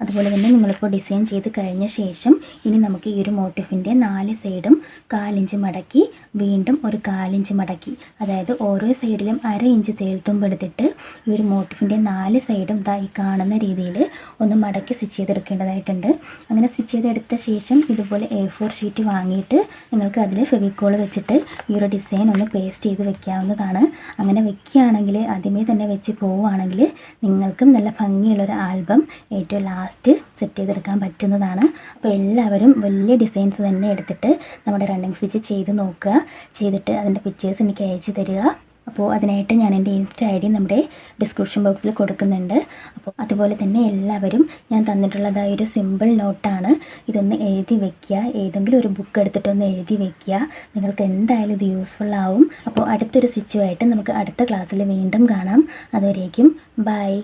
അതുപോലെ തന്നെ നിങ്ങളിപ്പോൾ ഡിസൈൻ ചെയ്ത് കഴിഞ്ഞ ശേഷം ഇനി നമുക്ക് ഈ ഒരു മോട്ടിഫിന്റെ നാല് സൈഡും കാലിഞ്ച് മടക്കി വീണ്ടും ഒരു കാലിഞ്ച് മടക്കി. അതായത് ഓരോ സൈഡിലും അര ഇഞ്ച് തേൽത്തുമ്പ് എടുത്തിട്ട് ഈ ഒരു മോട്ടിഫിന്റെ നാല് സൈഡും ദാ ഈ കാണുന്ന രീതിയിൽ ഒന്ന് മടക്കി സ്റ്റിച്ച് ചെയ്തെടുക്കേണ്ടതായിട്ടുണ്ട്. അങ്ങനെ സ്റ്റിച്ച് ചെയ്തെടുത്ത ശേഷം ഇതുപോലെ എ ഫോർ ഷീറ്റ് വാങ്ങിയിട്ട് നിങ്ങൾക്ക് അതിൽ ഫെവിക്കോൾ വെച്ചിട്ട് ഈ ഒരു ഡിസൈൻ ഒന്ന് പേസ്റ്റ് ചെയ്ത് വെക്കാവുന്നതാണ്. അങ്ങനെ വെക്കുകയാണെങ്കിൽ ആദ്യമേ തന്നെ വെച്ച് പോവുകയാണെങ്കിൽ നിങ്ങൾക്കും നല്ല ഭംഗിയുള്ളൊരു ആൽബം ഏറ്റവും ലാസ്റ്റ് സെറ്റ് ചെയ്തെടുക്കാൻ പറ്റുന്നതാണ്. അപ്പോൾ എല്ലാവരും വലിയ ഡിസൈൻസ് തന്നെ എടുത്തിട്ട് നമ്മുടെ റണ്ണിങ് സ്റ്റിച്ച് ചെയ്ത് നോക്കുക. ചെയ്തിട്ട് അതിന്റെ പിക്ചേഴ്സ് എനിക്ക് അയച്ചു തരിക. അപ്പോൾ അതിനായിട്ട് ഞാൻ എന്റെ ഇൻസ്റ്റ ഐ ഡി നമ്മുടെ ഡിസ്ക്രിപ്ഷൻ ബോക്സിൽ കൊടുക്കുന്നുണ്ട്. അപ്പോൾ അതുപോലെ തന്നെ എല്ലാവരും ഞാൻ തന്നിട്ടുള്ളതായ ഒരു സിമ്പിൾ നോട്ടാണ് ഇതൊന്ന് എഴുതി വെക്കുക. ഏതെങ്കിലും ഒരു ബുക്ക് എടുത്തിട്ടൊന്ന് എഴുതി വെക്കുക. നിങ്ങൾക്ക് എന്തായാലും ഇത് യൂസ്ഫുൾ ആവും. അപ്പോൾ അടുത്തൊരു സ്റ്റിച്ചുമായിട്ട് നമുക്ക് അടുത്ത ക്ലാസ്സിൽ വീണ്ടും കാണാം. അതുവരേക്കും ബൈ